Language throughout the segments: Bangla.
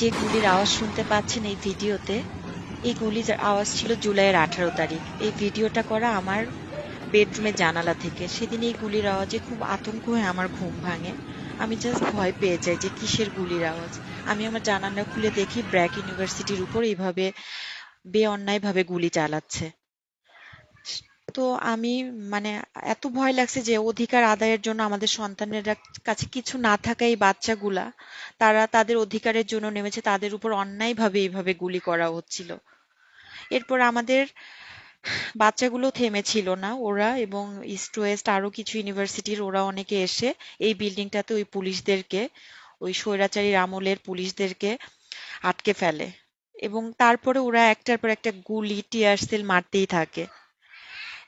যে গুলির আওয়াজ শুনতে পাচ্ছেন এই ভিডিওতে, এই গুলির আওয়াজ ছিল জুলাইয়ের আঠারো তারিখ। এই ভিডিওটা করা আমার বেডরুমের জানালা থেকে। সেদিন এই গুলির আওয়াজে খুব আতঙ্ক হয়ে আমার ঘুম ভাঙে। আমি জাস্ট ভয় পেয়ে যাই যে কিসের গুলির আওয়াজ। আমি আমার জানালা খুলে দেখি ব্র্যাক ইউনিভার্সিটির উপর এইভাবে বে অন্যায়ভাবে গুলি চালাচ্ছে। তো আমি মানে এত ভয় লাগছে যে অধিকার আদায়ের জন্য আমাদের সন্তানের কাছে কিছু না থাকা এই বাচ্চাগুলা, তারা তাদের অধিকারের জন্য নেমেছে, তাদের উপর অন্যায়ভাবে এইভাবে গুলি করা হচ্ছিল। এরপর আমাদের বাচ্চাগুলো থেমেছিল না ওরা এবং ইস্ট ওয়েস্ট আরও কিছু ইউনিভার্সিটির ওরা অনেকে এসে এই বিল্ডিংটাতে ওই পুলিশদেরকে, ওই স্বৈরাচারীর আমলের পুলিশদেরকে আটকে ফেলে এবং তারপরে ওরা একটার পর একটা গুলি টিয়ার সেল মারতেই থাকে।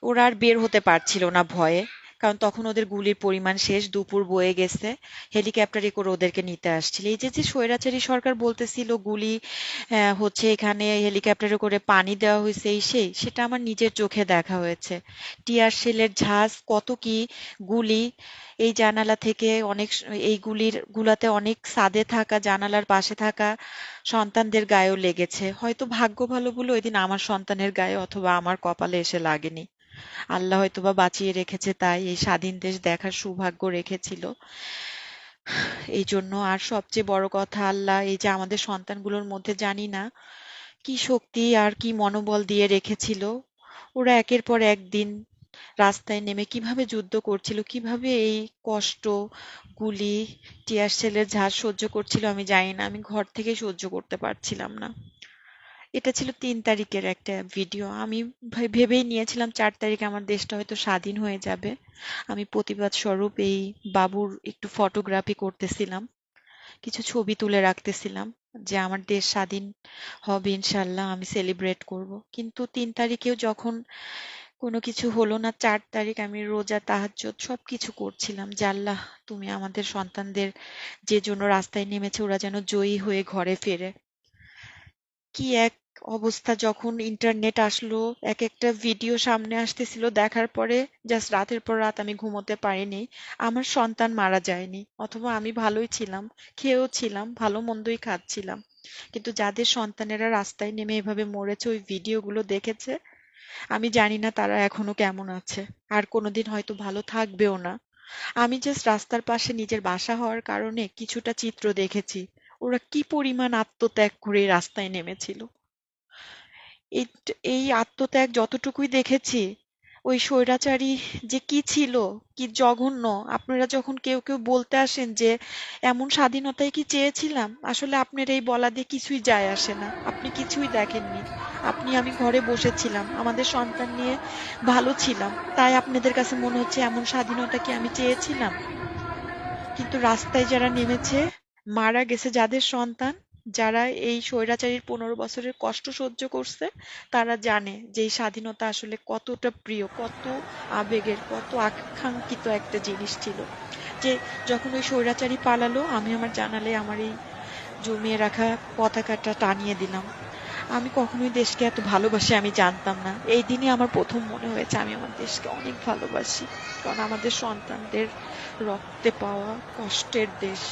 ওরা আর বের হতে পারছিল না ভয়ে, কারণ তখন ওদের গুলির পরিমাণ শেষ, দুপুর বয়ে গেছে। হেলিকপ্টারে করে ওদেরকে নিতে আসছিল। এই যে যে স্বৈরাচারী সরকার বলতেছিল গুলি হচ্ছে এখানে হেলিকপ্টারে করে পানি দেওয়া হয়েছে, এই সেই, সেটা আমার নিজের চোখে দেখা হয়েছে। টিয়ার সেলের ঝাঁজ, কত কি গুলি, এই জানালা থেকে অনেক এই গুলির, গুলাতে অনেক ছাদে থাকা, জানালার পাশে থাকা সন্তানদের গায়েও লেগেছে। হয়তো ভাগ্য ভালো বলে ওই দিন আমার সন্তানের গায়ে অথবা আমার কপালে এসে লাগেনি। আল্লাহ হয়তোবা বাঁচিয়ে রেখেছে তাই, এই স্বাধীন দেশ দেখার সৌভাগ্য রেখেছিল। এই জন্য আর সবচেয়ে বড় কথা আল্লাহ, এই যে আমাদের সন্তানগুলোর মধ্যে জানি না কি শক্তি আর কি মনোবল দিয়ে রেখেছিল, ওরা একের পর একদিন রাস্তায় নেমে কীভাবে যুদ্ধ করছিল, কীভাবে এই কষ্ট, গুলি, টিয়ার সেলের ঝাঁজ সহ্য করছিল আমি জানি না, আমি ঘর থেকে সহ্য করতে পারছিলাম না। এটা ছিল তিন তারিখের একটা ভিডিও আমি ভে- ভেবেই নিয়েছিলাম চার তারিখে আমার দেশটা হয়তো স্বাধীন হয়ে যাবে। আমি প্রতিবাদ স্বরূপ এই বাবুর একটু ফটোগ্রাফি করতেছিলাম। কিছু ছবি তুলে রাখতেছিলাম যে আমার দেশ স্বাধীন হবে ইনশাল্লাহ আমি সেলিব্রেট করব। কিন্তু তিন তারিখেও যখন কোনো কিছু হলো না, চার তারিখ আমি রোজা, তাহাজ্জুদ সবকিছু করছিলাম যে আল্লাহ, তুমি আমাদের সন্তানদের যে জন্য রাস্তায় নেমেছে, ওরা যেন জয়ী হয়ে ঘরে ফেরে। কি এক অবস্থা যখন ইন্টারনেট আসলো এক একটা ভিডিও সামনে আসতেছিল, দেখার পরে জাস্ট রাতের পর রাত আমি ঘুমোতে পারিনি। আমার সন্তান মারা যায়নি, অথবা আমি ভালোই ছিলাম, খেয়েও ছিলাম, ভালো মন্দই খাচ্ছিলাম। কিন্তু যাদের সন্তানেরা রাস্তায় নেমে এভাবে মরেছে, ওই ভিডিওগুলো দেখেছে, আমি জানি না তারা এখনও কেমন আছে। আর কোনোদিন হয়তো ভালো থাকবেও না। আমি জাস্ট রাস্তার পাশে নিজের বাসা হওয়ার কারণে কিছুটা চিত্র দেখেছি। ওরা কি পরিমাণ আত্মত্যাগ করে রাস্তায় নেমেছিল। এই আত্মত্যাগ যতটুকুই দেখেছি, ওই স্বৈরাচারী যে কি ছিল, কি জঘন্য, আপনারা যখন কেউ কেউ বলতে আসেন যে এমন স্বাধীনতাই কি চেয়েছিলাম, আসলে আপনার এই বলা দিয়ে কিছুই যায় আসে না। আপনি কিছুই দেখেননি। আপনি, আমি ঘরে বসেছিলাম, আমাদের সন্তান নিয়ে ভালো ছিলাম, তাই আপনাদের কাছে মনে হচ্ছে এমন স্বাধীনতা কি আমি চেয়েছিলাম? কিন্তু রাস্তায় যারা নেমেছে, মারা গেছে যাদের সন্তান যারা এই স্বৈরাচারীর পনেরো বছরের কষ্ট সহ্য করছে, তারা জানে যে এই স্বাধীনতা আসলে কতটা প্রিয়, কত আবেগের, কত আকাঙ্ক্ষিত একটা জিনিস ছিল। যে যখন ওই স্বৈরাচারী পালালো, আমি আমার জানালে আমার এই জমিয়ে রাখা পতাকাটা টানিয়ে দিলাম। আমি কখনোই দেশকে এত ভালোবাসি আমি জানতাম না। এই দিনই আমার প্রথম মনে হয়েছে আমি আমার দেশকে অনেক ভালোবাসি। কারণ আমাদের সন্তানদের রক্তে পাওয়া কষ্টের দেশ।